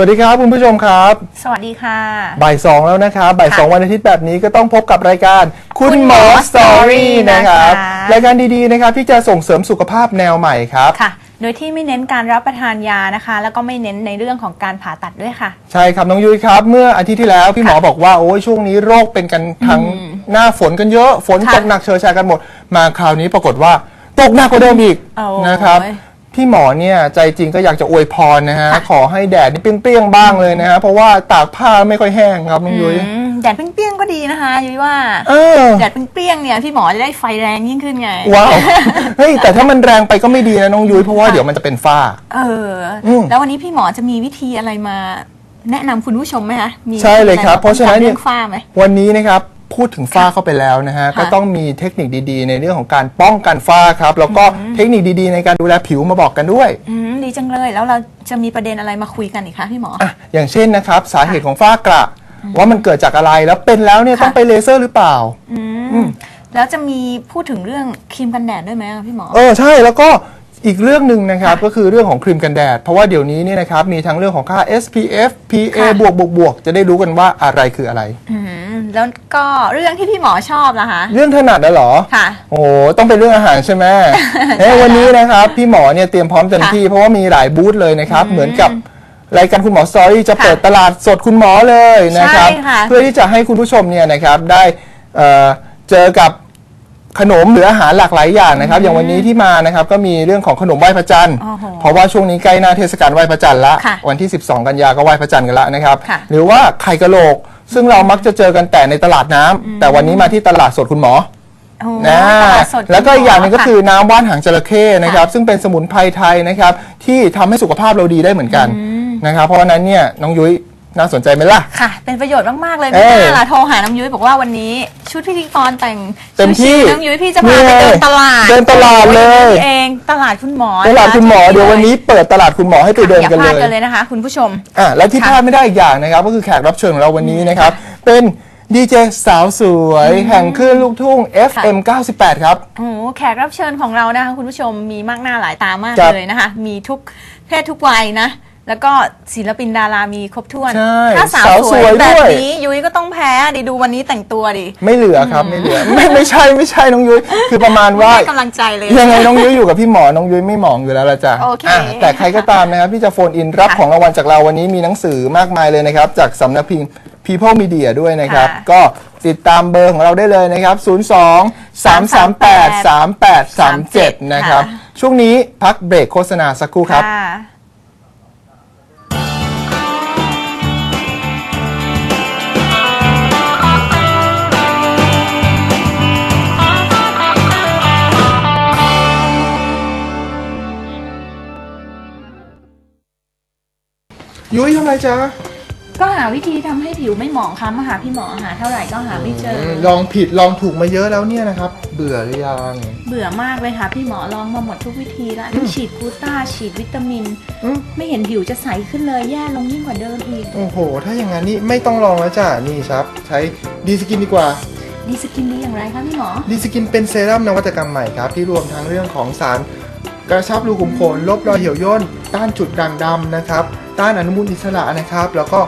วัสดีครับคุณผู้ชมครับสวัสดีค่ะ บ่ายสองแล้วนะครับบ่ายค่ะสองวันอาทิตย์แบบนี้ก็ต้องพบกับรายการ คุณคุณหหมมออสตอรี่ Story นะครับนะคะรายการดีๆนะครับที่จะส่งเสริมสุขภาพแนวใหม่ครับค่ะ โดยที่ไม่เน้นการรับประทานยานะคะ แล้วก็ไม่เน้นในเรื่องของการผ่าตัดด้วยค่ะ ใช่ครับน้องยุ้ยครับเมื่ออาทิตย์ที่แล้วพี่หมอบอกว่าโอ้ยช่วงนี้โรคเป็นกันทั้งหน้าฝนกันเยอะ ฝนค่ะตกหนักเชอชากันหมด มาคราวนี้ปรากฏว่าตกหนักกว่าเดิมอีกโอ้ยนะครับ พี่หมอเนี่ยใจจริงก็อยากจะอวยพรนะฮะค่ะขอให้แดดนี่เปรี้ยงๆบ้างเลยนะฮะ เพราะว่าตากผ้าไม่ค่อยแห้งครับน้องยุ้ย อืมแดดเปรี้ยงๆก็ดีนะคะยุ้ยว่าเออ แดดเปรี้ยงๆเนี่ยพี่หมอจะได้ไฟแรงยิ่งขึ้นไง ว้าว เฮ้ยแต่ถ้ามันแรงไปก็ไม่ดีนะน้องยุ้ยเพราะว่าค่ะเดี๋ยวมันจะเป็นฝ้า เอออมแล้ววันนี้พี่หมอจะมีวิธีอะไรมา แนะนำคุณผู้ชมไหมคะมีใช่เลยครับอไเพราะฉะนั้นป้องกัเนี่ย เรื่องฝ้าไหม วันนี้นะครับ พูดถึงฝ้าเข้าไปแล้วนะฮะค่ะก็ต้องมีเทคนิคดีๆ ในเรื่องของการป้องกันฝ้าครับ แล้วก็เทคนิคดีๆ ในการดูแลผิวมาบอกกันด้วยอืมดีจังเลย แล้วเราจะมีประเด็นอะไรมาคุยกันอีกคะพี่หมอ อะอย่างเช่นนะครับ สาเหตุของฝ้ากระ ว่ามันเกิดจากอะไรแล้วเป็นแล้วเนี่ยค่ะ ต้องไปเลเซอร์หรือเปล่า อืมแล้วจะมีพูดถึงเรื่องครีมกันแดดด้วยไหมอะพี่หมอ เออใช่แล้วก็ อีกเรื่องหนึ่งนะครับค่ะก็คือเรื่องของครีมกันแดด เพราะว่าเดี๋ยวนี้เนี่ยนะครับมีทั้งเรื่องของค่า SPF PA ค่ะบวกบวกบวกจะได้รู้กันว่าอะไรคืออะไร อืมแล้วก็เรื่องที่พี่หมอชอบนะคะ เรื่องถนัดนะเหรอ ค่ะ โอ้โหต้องเป็นเรื่องอาหารใช่ไหมเอ้ยวันนี้นะครับพี่หมอเนี่ยเตรียมพร้อมเต็มค่ะที่เพราะว่ามีหลายบูธเลยนะครับ เหมือนกับรายการคุณหมอสตอรี่จะค่ะเปิดตลาดสดคุณหมอเลยนะครับ ใช่ค่ะ เพื่อที่จะให้คุณผู้ชมเนี่ยนะครับได้เอ่อเจอกับ ขนมหรืออาหารหลากหลายอย่างนะครับ อย่างวันนี้ที่มานะครับก็มีเรื่องของขนมไหว้พระจันทร์ โอ้โหเพราะว่าช่วงนี้ใกล้หน้าเทศกาลไหว้พระจันทร์ละ ค่ะวันที่ 12 กันยาก็ไหว้พระจันทร์กันละนะครับ ค่ะหรือว่าไข่กะโหลก ซึ่งเรามักจะเจอกันแต่ในตลาดน้ำแต่วันนี้มาที่ตลาดสดคุณหมอ โอ้นะตลาดสดแล้วก็อีกอย่างหนึงก็ะคือน้ำว่านหางจระเข้นะครับ ซึ่งเป็นสมุนไพรไทยนะครับ ที่ทำให้สุขภาพเราดีได้เหมือนกันนะครับเพราะฉะนั้นเนี่ยน้องยุ้ย น่าสนใจไหมล่ะ ค่ะ เป็นประโยชน์มาก ๆ เลยเอ้พี่ยน่าล่ะโทรหาน้ำยุ้ยบอกว่าวันนี้ ชุดพิธีกรแต่งเต็มที่ชิวๆน้ำยุ้ยพี่จะพาไปเดินตลาดเดินตลาดเลยนี่เองตลาดคุณหมอตลาดคุณหมอนะะเดี๋ยววันนี้เปิดตลาดคุณหมอให้ไปเดินอย่ากันพเลลาดย กันเลยนะคะ คุณผู้ชม อะและที่ค่ะพลาดไม่ได้อีกอย่างนะครับ ก็คือแขกรับเชิญของเราวันนี้นะครับ เป็นดีเจสาวสวย แห่งคลื่นลูกทุ่ง FM 98 ครับ โอ้โหแขกรับเชิญของเรานะคะคุณผู้ชมมีมากหน้าหลายตามากครับเลยนะคะ มีทุกเพศทุกวัยนะ แล้วก็ศิลปินดารามีครบถ้วน ใช่ถ้าสาวสาวสสววยยแบบด้วย นี้ยุ้ยก็ต้องแพ้ดิดูวันนี้แต่งตัวดิไม่เหลือครับไม่เหลือไม่ไม่ใช่ไม่ใช่น้องยุ้ยคือประมาณว่า ให้กำลังใจเลย ยังไงน้องยุ้ยอยู่กับพี่หมอ น้องยุ้ยไม่หมองอยู่แล้วละจ้ะโอเคอะแต่ใครก็ตามนะครับที่จะโฟนอินรับค่ะของรางวัลจากเราวันนี้มีหนังสือมากมายเลยนะครับ จากสำนักพิมพ์ People Media ด้วยนะครับ ค่ะก็ติดตามเบอร์ของเราได้เลยนะครับ 02 338 3837 นะครับค่ะช่วงนี้พักเบรกโฆษณาสักครู่ครับค่ะ ยุ้ยทำไรจ๊ะก็หาวิธีทำให้ผิวไม่หมองคล้ำมาหาพี่หมอหาเท่าไหร่ก็หาไม่เจออลองผิดลองถูกมาเยอะแล้วเนี่ยนะครับ เบื่อหรือยัง เบื่อมากเลยค่ะ พี่หมอลองมาหมดทุกวิธีละทั้งฉีดกลูต้าฉีดวิตามิน อืม ไม่เห็นผิวจะใสขึ้นเลยแย่ลงยิ่งกว่าเดิมอีกโอ้โห ถ้าอย่างนั้นนี่ไม่ต้องลองแล้วจ้ะนี่ครับ ใช้ดีสกินดีกว่า ดีสกินดีอย่างไรคะพี่หมอ ดีสกินเป็นเซรั่มนวัตกรรมใหม่ครับ ที่รวมทั้งเรื่องของสาร กระชับรูขุมขนลบรอยเหี่ยวย่นต้านจุดด่างดำนะครับ ต้านอนุมูลอิสระนะครับ แล้วก็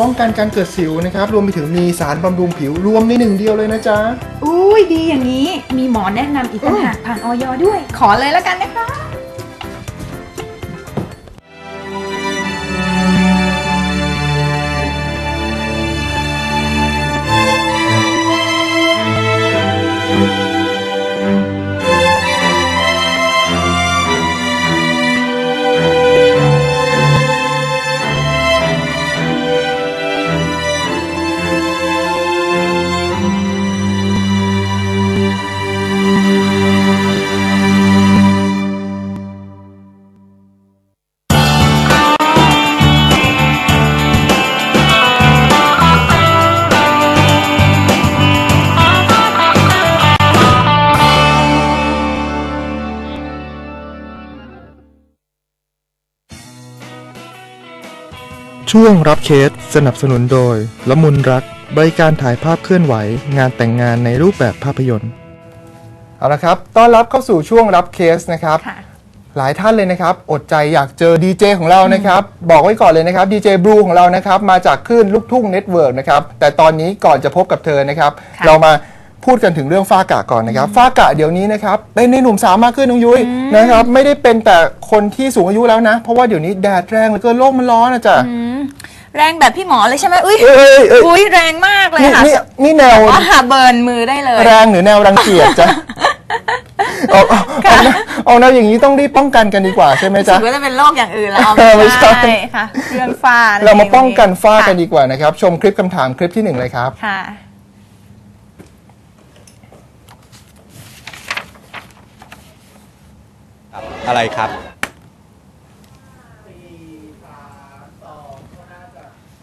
ป้องกันการเกิดสิวนะครับ รวมไปถึงมีสารบำรุงผิวรวมในหนึ่งเดียวเลยนะจ๊ะ อุ้ยดีอย่างนี้ มีหมอแนะนำอีกต่างหากผ่านออยด้วย ขอเลยแล้วกันนะคะ ช่วงรับเคสสนับสนุนโดย ละมุนรัก บริการถ่ายภาพเคลื่อนไหว งานแต่งงานในรูปแบบภาพยนตร์เอาละครับต้อนรับเข้าสู่ช่วงรับเคสนะครับ ค่ะ หลายท่านเลยนะครับ อดใจอยากเจอดีเจของเรานะครับ บอกไว้ก่อนเลยนะครับดีเจบลูของเรานะครับ มาจากคลื่นลูกทุ่งเน็ตเวิร์กนะครับ แต่ตอนนี้ก่อนจะพบกับเธอนะครับ ค่ะ เรามา พูดกันถึงเรื่องฝ้ากระก่อนนะครับ ฝ้ากระเดี๋ยวนี้นะครับเป็นในหนุ่มสาวมากขึ้นน้องยุ้ยนะครับ ไม่ได้เป็นแต่คนที่สูงอายุแล้วนะ เพราะว่าเดี๋ยวนี้แดดแรงเหลือเกินโลกมันร้อนนะจ๊ะอืมแรงแบบพี่หมอเลยใช่ไหมอุ้ยเอ้ยเอ้ยเอ้ยอุ้ยแรงมากเลยนี่ค่ะนี่นี่แนวว่าเบิร์นมือได้เลย แรงหรือแนวรังเกียจจ๊ะเอาเอาเอาแนวเอาแนวอย่างนี้ต้องรีบป้องกันกันดีกว่าใช่ไหมรู้จ๊ะสึกว่าจะเป็นโรคอย่างอื่นแล้วเออไม่ไม่ใช่ใช่ค่ะเรื่องฝ้าเรามาป้องกันฝ้ากันค่ะดีกว่านะครับ ชมคลิปคำถามคลิปที่หนึ่งเลยครับค่ะ ครับ อะไรครับ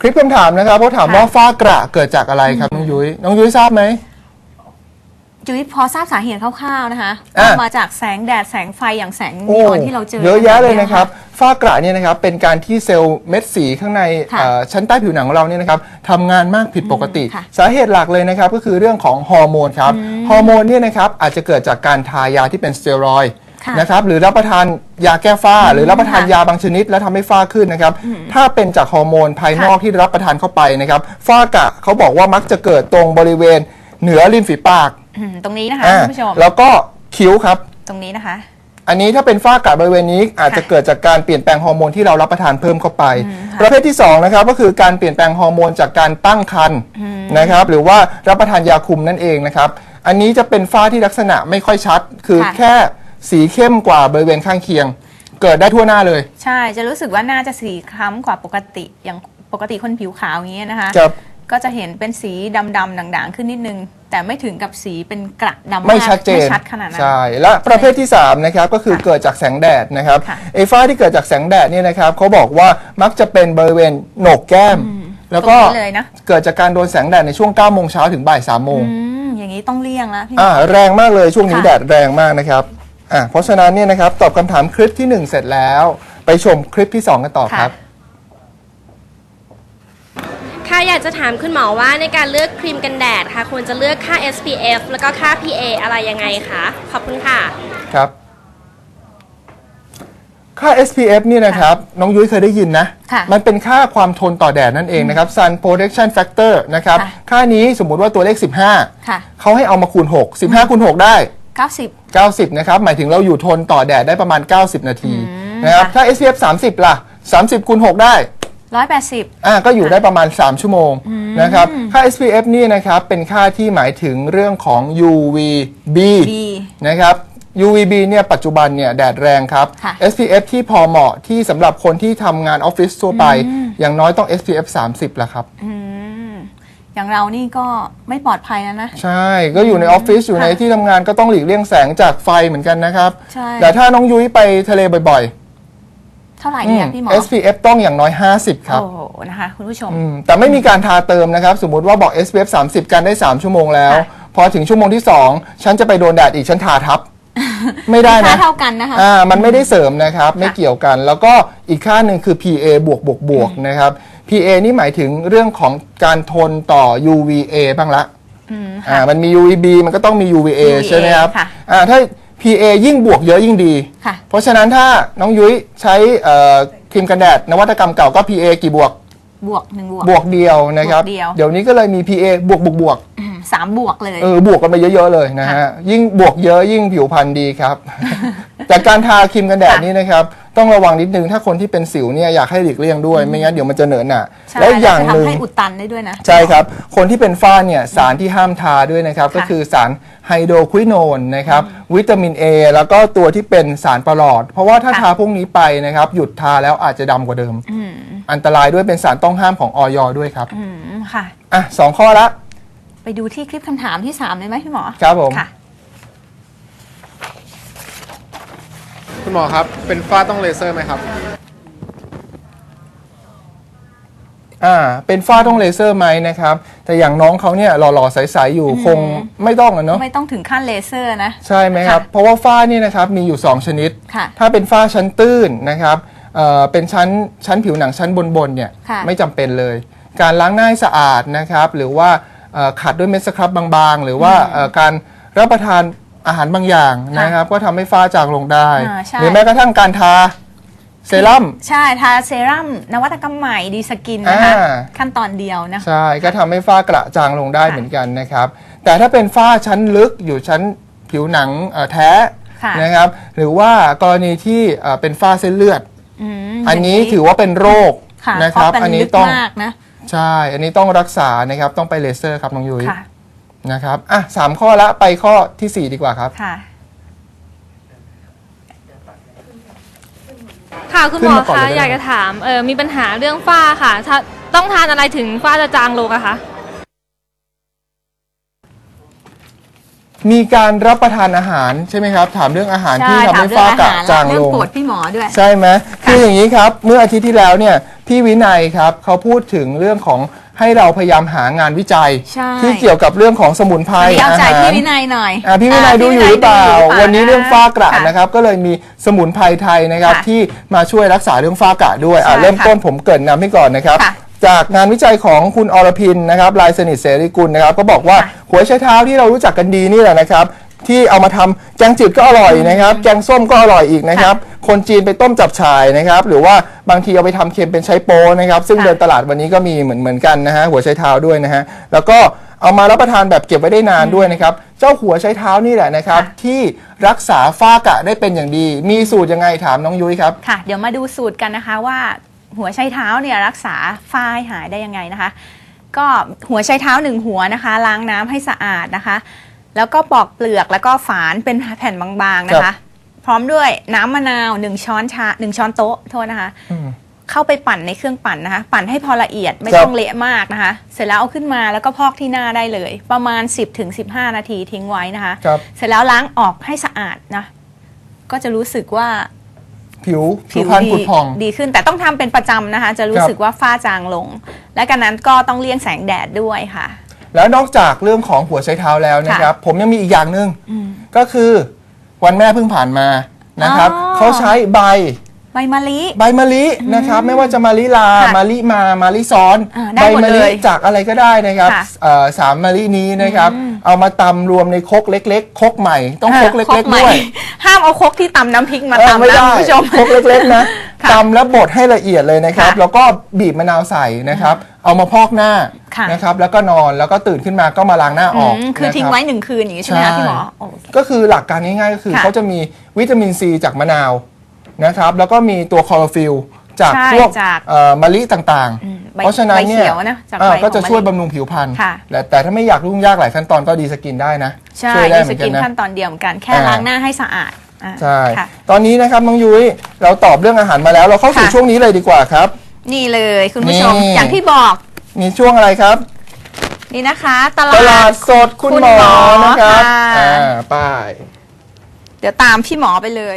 คลิปคำถามนะครับเขาถามว่าฝ้ากระเกิดจากอะไรครับน้องยุ้ยน้องยุ้ยทราบไหม จุ้ยพอทราบสาเหตุคร่าวๆนะคะอะว่ามาจากแสงแดดแสงไฟอย่างแสงนีออนที่เราเจอ เยอะแยะเลยกันะครับฝ้ากระเนี่ยนะครับเป็นการที่เซลล์เม็ดสีข้างในค่ะเอ่อชั้นใต้ผิวหนังของเราเนี่ยนะครับทำงานมากผิดปกติค่ะสาเหตุหลักเลยนะครับก็คือเรื่องของฮอร์โมนครับฮอร์โมนเนี่ยนะครับอาจจะเกิดจากการทายาที่เป็นสเตียรอยด์ค่ะ นะครับหรือรับประทานยาแก้ฝ้า หรือรับประทานค่ะยาบางชนิด แล้วทำให้ฝ้าขึ้นนะครับ ถ้าเป็นจากฮอร์โมนภายนอกค่ะที่รับประทานเข้าไปนะครับฝ้ากระเขาบอกว่ามักจะเกิดตรงบริเวณเหนือริมฝีปากอืมตรงนี้นะคะอ่าคุณผู้ชมแล้วก็คิ้วครับ ตรงนี้นะคะอันนี้ถ้าเป็นฝ้ากระบริเวณนี้อาจจะค่ะเกิดจากการเปลี่ยนแปลงฮอร์โมนที่เรารับประทานเพิ่มเข้าไปอืมค่ะประเภทที่2นะครับก็คือการเปลี่ยนแปลงฮอร์โมนจากการตั้งครรภ์นะครับหรือว่ารับประทานยาคุมนั่นเองนะครับอันนี้จะเป็นฝ้าที่ลักษณะไม่ค่อยชัด คือค่ะแค่ สีเข้มกว่าบริเวณข้างเคียง เกิดได้ทั่วหน้าเลย ใช่จะรู้สึกว่าน่าจะสีคล้ำกว่าปกติอย่างปกติคนผิวขาวอย่างเงี้ยนะคะ ครับ ก็จะเห็นเป็นสีดำๆด่างๆ ขึ้นนิดนึง แต่ไม่ถึงกับสีเป็นกระดำไม่ากชัดเจนไม่ชัดขนาดนั้น ใช่และประเภทที่3นะครับก็คือเกิดจากแสงแดดนะครับค่ะ ไอ้ฝ้าที่เกิดจากแสงแดดเนี่ยนะครับเขาบอกว่ามักจะเป็นบริเวณโหนกแก้ม แล้วก็ตรงนี้เลยนะเกิดจากการโดนแสงแดดในช่วง9โมงเช้าถึงบ่าย3โมงอืมอย่างนี้ต้องเลี่ยงแล้วพี่ อ่าแรงมากเลยช่วงนี้ค่ะ แดดแรงมากนะครับ อ่าเพราะฉะนั้นเนี่ยนะครับตอบคำถามคลิปที่ 1 เสร็จแล้ว ไปชมคลิปที่ 2 กันต่อครับ ค่ะอยากจะถามคุณหมอว่าในการเลือกครีมกันแดดค่ะ ควรจะเลือกค่า SPF แล้วก็ค่า PA อะไรยังไงคะขอบคุณค่ะ ครับ ค่า SPF นี่นะครับ น้องยุ้ยเคยได้ยินนะ ค่ะ มันเป็นค่าความทนต่อแดดนั่นเองนะครับ Sun Protection Factor นะครับ ค่ะ ค่านี้สมมุติว่าตัวเลขค่ะ15เขาให้เอามาคูณ 6 15คูณ6ได้ 90 90 นะครับ หมายถึงเราอยู่ทนต่อแดดได้ประมาณ 90 นาทีนะครับค่ะถ้า SPF 30 ล่ะ 30คูณ6ได้ 180 อ่าก็อยู่ได้ประมาณ 3 ชั่วโมงนะครับ ค่า SPF นี่นะครับ เป็นค่าที่หมายถึงเรื่องของ UVB B นะครับ UVB เนี่ยปัจจุบันเนี่ยแดดแรงครับ ค่ะ SPF ที่พอเหมาะที่สำหรับคนที่ทำงานออฟฟิศทั่วไป อย่างน้อยต้อง SPF 30ละครับ อืม อย่างเรานี่ก็ไม่ปลอดภัยแล้วนะ ใช่ ก็อยู่ในออฟฟิศอยู่ในค่ะที่ทำงานก็ต้องหลีกเลี่ยงแสงจากไฟเหมือนกันนะครับ ใช่ แต่ถ้าน้องยุ้ยไปทะเลบ่อยเท่าไหร่ๆเนี่ยพี่หมอ SPF ต้องอย่างน้อย 50 ครับ โอ้โหนะคะ คุณผู้ชม อืมแต่ไม่มีการทาเติมนะครับ สมมุติว่าบอก SPF 30 กันได้ 3 ชั่วโมงแล้ว ค่ะ พอถึงชั่วโมงที่ 2 ฉันจะไปโดนแดดอีก ฉันทาทับ ไม่ได้ค่านะ เท่ากันนะคะ อ่ามันไม่ได้เสริมนะครับ ไม่เกี่ยวกัน แล้วก็อีกค่าหนึ่งคือ PA บวกบวกบวกนะครับ PA นี่หมายถึงเรื่องของการทนต่อ UVA บ้างละอืมอ่ามันมี UVB มันก็ต้องมี UVA UVA ใช่ไหมครับค่ะ อ่าถ้า PA ยิ่งบวกเยอะยิ่งดี ค่ะ เพราะฉะนั้นถ้าน้องยุ้ยใช้เอ่อครีมกันแดดนวัตกรรมเก่าก็ PA กี่บวก บวกหนึ่งบวก บวกเดียวนะครับ บวกเดียว เดี๋ยวนี้ก็เลยมี PA บวกบวกบวกอืมสามบวกเลย เออบวกกันไปเยอะๆเลยนะฮะ ยิ่งบวกเยอะยิ่งผิวพรรณดีครับ แต่การทาครีมกันแดดค่ะนี่นะครับ ต้องระวังนิดนึงถ้าคนที่เป็นสิวเนี่ยอยากให้หลีกเลี่ยงด้วยไม่งั้นเดี๋ยวมันจะเหนอะหนะใช่และอีกอย่างหนึ่ง จะทำให้อุดตันได้ด้วยนะ ใช่ครับ คนที่เป็นฝ้าเนี่ยสารที่ห้ามทาด้วยนะครับ ก็คือสารไฮโดรควิโนนนะครับวิตามิน A แล้วก็ตัวที่เป็นสารประหลอด เพราะว่าถ้าค่ะ ทาพวกนี้ไปนะครับ หยุดทาแล้วอาจจะดำกว่าเดิม อืมอันตรายด้วยเป็นสารต้องห้ามของออยด้วยครับอืมค่ะ อะสองข้อละ ไปดูที่คลิปคำถามที่ 3 เลยไหมพี่หมอครับผม ค่ะ คุณหมอครับ เป็นฝ้าต้องเลเซอร์ไหมครับ อ่า เป็นฝ้าต้องเลเซอร์ไหมนะครับ แต่อย่างน้องเขาเนี่ยหล่อๆใสๆอยู่คงไม่ต้องอะเนาะ ไม่ต้องถึงขั้นเลเซอร์นะ ใช่ไหมครับค่ะเพราะว่าฝ้านี่นะครับมีอยู่ 2 ชนิด ค่ะ ถ้าเป็นฝ้าชั้นตื้นนะครับเอ่อเป็นชั้นชั้นผิวหนังชั้นบนๆเนี่ยค่ะ ไม่จำเป็นเลย การล้างหน้าให้สะอาดนะครับ หรือว่าเอ่อขัดด้วยเม็ดสครับบางๆ หรือว่าเอ่อการรับประทาน อาหารบางอย่างนะครับ ก็ทำให้ฝ้าจางลงได้ อ่าใช่ หรือแม้กระทั่งการทาเซรั่ม ใช่ทาเซรั่มนวัตกรรมใหม่ดีสกินนะคะ อ่า ขั้นตอนเดียวนะคะ ใช่ก็ทำให้ฝ้ากระจางลงได้ค่ะเหมือนกันนะครับ แต่ถ้าเป็นฝ้าชั้นลึกอยู่ชั้นผิวหนังเอ่อแท้ค่ะนะครับ หรือว่ากรณีที่เอ่อเป็นฝ้าเส้นเลือด มอันนี้ย่างถือว่าเป็นโรคค่ะนะเพครับราะเป็นอันนี้ลึกต้องมากนะ ใช่ อันนี้ต้องรักษานะครับต้องไปเลเซอร์ครับน้องยุ้ย ค่ะ นะครับอะสามข้อละไปข้อทีสี่4ดีกว่าครับ ค่ะ ค่ะคุณหมอขึ้นมาก่อนคะเลยได้ไหม อยากจะถามเออมีปัญหาเรื่องฝ้าค่ะถ้าต้องทานอะไรถึงฝ้าจะจางลงอะคะ มีการรับประทานอาหารใช่ไหมครับ ถามเรื่องอาหารที่ทำให้ฝ้ากระจางเรื่ลองงโปรดพี่หมอด้วย ใช่ไหมคืออย่างนี้ครับ เมื่ออาทิตย์ที่แล้วเนี่ย พี่วินัยครับเขาพูดถึงเรื่องของ ให้เราพยายามหางานวิจัย ใช่ ที่เกี่ยวกับเรื่องของสมุนไพรอันนี้เอาอาใจหารพี่วินัยหน่อยอะพี่วินัยดูอยู่หรือเปล่าพี่วิยดูยู่วันนี้เรื่องฝ้ากระค่ นะครับ ก็เลยมีสมุนไพรไทยนะครับค่ะที่มาช่วยรักษาเรื่องฝ้ากระด้วยอะใช่เริ่มค่ะต้นผมเกรินนำให้ก่อนนะครับ ค่ะจากงานวิจัยของคุณอรพินนะครับลายสนิทเสรีกุลนะครับ ก็บอกว่าค่ะ หัวไชเท้าที่เรารู้จักกันดีนี่แหละนะครับ ที่เอามาทำแกงจืดก็อร่อยนะครับ แกงส้มก็อร่อยอีกนะครับ คนจีนไปต้มจับฉ่ายนะครับหรือว่าบางทีเอาไปทำเค็มเป็นไชโปนะครับซึ่งค่ะเดินตลาดวันนี้ก็มีเหมือนเหมือนกันนะฮะหัวไชเท้าด้วยนะฮะแล้วก็เอามารับประทานแบบเก็บไว้ได้นานด้วยนะครับ เจ้าหัวไชเท้านี่แหละนะครับค่ะที่รักษาฝ้ากระได้เป็นอย่างดี มีสูตรยังไงถามน้องยุ้ยครับ ค่ะ เดี๋ยวมาดูสูตรกันนะคะว่าหัวไชเท้าเนี่ยรักษาฝ้าให้หายได้ยังไงนะคะ ก็หัวไชเท้าหนึ่งหัวนะคะ ล้างน้ำให้สะอาดนะคะ แล้วก็ปอกเปลือกแล้วก็ฝานเป็นแผ่นบางๆนะครัคะบ พร้อมด้วยน้ำมะนาวหนึ่งช้อนชาหนึ่งช้อนโต๊ะโทษนะคะ อืม เข้าไปปั่นในเครื่องปั่นนะคะ ปั่นให้พอละเอียดไม่ครับต้องเละมากนะคะ เสร็จแล้วเอาขึ้นมาแล้วก็พอกที่หน้าได้เลย ประมาณ 10-15ถึง15 นาทีทิ้งไว้นะคะ ครับ เสร็จแล้วล้างออกให้สะอาดนะ ก็จะรู้สึกว่าผิวผิวพรรณดีผุดผ่อง ดีขึ้นแต่ต้องทำเป็นประจำนะคะ จะรู้ครับ สึกว่าฝ้าจางลง และกันนั้นก็ต้องเลี่ยงแสงแดดด้วยค่ะ แล้วนอกจากเรื่องของหัวไชเท้าแล้วนะครับ ผมยังมีอีกอย่างหนึ่งก็คือ วันแม่เพิ่งผ่านมานะครับ อ๋อ เขาใช้ใบ ใบมะลิ ใบมะลินะครับไม่ว่าจะมะลิลาค่ะมะลิมามาลิซ้อนอ่าได้ใบหมดมะลิเลยจากอะไรก็ได้นะครับค่ะเอ่อสามมะลินี้นะครับเอามาตำรวมในครกเล็ก ๆครกใหม่ต้องครกเล็กใหๆม่ด้วย ห้ามเอาครกที่ตำน้ำพริกมาเออตำไม่นะได้คุณผู้ชมครกเล็กๆนะค่ะตำแล้วบดให้ละเอียดเลยนะครับ ค่ะแล้วก็บีบมะนาวใส่นะครับ เอามาพอกหน้าค่ะ นะครับ แล้วก็นอนแล้วก็ตื่นขึ้นมาก็มาล้างหน้าออกอืมคือนะรับทิ้งไว้หนึ่งคืนอย่างนี้ใช่ไหมคะใช่พี่หมอโอ้ก็คือหลักการง่ายๆก็คือค่ะเขาจะมีวิตามินซีจากมะนาว นะครับแล้วก็มีตัวคลอโรฟิลจากใช่พวกจาก เอ่อมะลิต่างอืมๆ ใบเพราะฉะนั้นเนี่ยใบเขียวนะจากเอ่อใบของก็จะช่วยมะลิบำรุงผิวพรรณค่ะแต่แต่ถ้าไม่อยากยุ่งยากหลายขั้นตอนก็ดีสกินได้นะใช่ช่วยได้ดีเหสมือนกักินนนะ ขั้นตอนเดียวเหมือนกันแค่อ่า ล้างหน้าให้สะอาดอ่าใช่ ค่ะ ตอนนี้นะครับน้องยุ้ยเราตอบเรื่องอาหารมาแล้ว เราเข้าสู่ค่ะ ช่วงนี้เลยดีกว่าครับ นี่เลยคุณผู้ชมนี่ อย่างที่บอกมีช่วงอะไรครับ นี่นะคะ ตตลาลาด ดสดคุณคุณหมอหมอนะครับค่ะ อ่าป้าย เดี๋ยวตามพี่หมอไปเลย